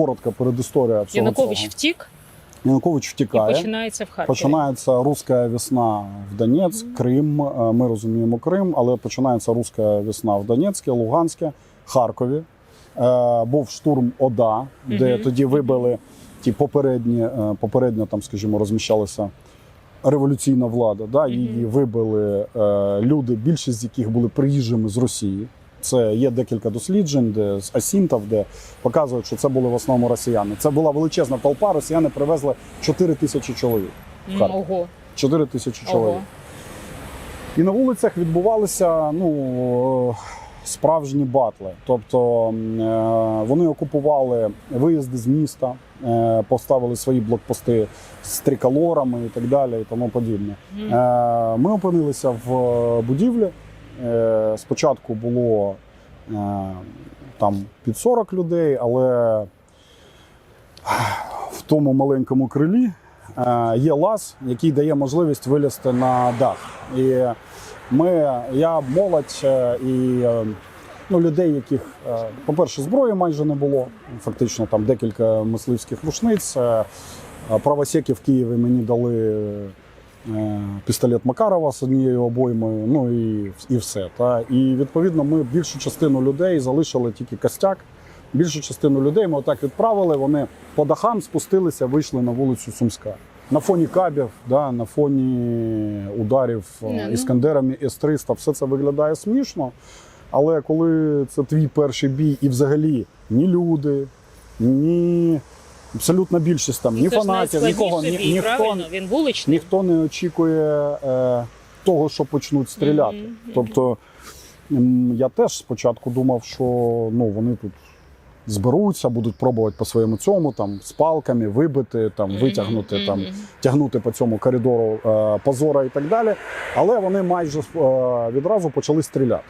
коротка передісторія всього Янукович цього. втік Янукович і втікає. починається в Харкові. Починається руська весна в Донецьк, Крим. е, Ми розуміємо Крим, але починається руська весна в Донецьку, Луганське, Харкові. Е, Був штурм ОДА, де Мгм. тоді вибили ті попередні, е, попередньо там, скажімо, розміщалася революційна влада. Да? Її вибили е, люди, більшість з яких були приїжджими з Росії. Це є декілька досліджень, де з Асінтов, де показують, що це були в основному росіяни. Це була величезна толпа. Росіяни привезли 4 тисячі чоловік. Харків. Ого, 4 тисячі чоловік. ого. І на вулицях відбувалися ну, справжні батли. Тобто е, вони окупували виїзди з міста, е, поставили свої блокпости з триколорами і так далі, і тому подібне. Е, Ми опинилися в будівлі. Е, Спочатку було е, там під 40 людей, але в тому маленькому крилі е, є лаз, який дає можливість вилізти на дах. І ми, я молодь е, і е, ну, людей, яких, е, по-перше, зброї майже не було. Фактично там декілька мисливських рушниць. Е, е, Правосеки в Києві мені дали е, пістолет Макарова з однією обоймою, ну і, і все. Та? І відповідно ми більшу частину людей залишили тільки костяк. Більшу частину людей ми отак відправили. Вони по дахам спустилися, вийшли на вулицю Сумська. На фоні кабів, да, на фоні ударів е, ну. іскандерами С-300, все це виглядає смішно. Але коли це твій перший бій, і взагалі ні люди, ні абсолютна більшість там, ні Це ж фанатів, нікого, ні, найскладніший бій, ніхто, правильно? Він вуличний. ніхто не очікує е, того, що почнуть стріляти. Мгм, мгм. Тобто м, я теж спочатку думав, що ну, вони тут зберуться, будуть пробувати по своєму цьому, там, з палками вибити, там, витягнути, мгм, там, мгм. тягнути по цьому коридору е, позора і так далі. Але вони майже е, відразу почали стріляти.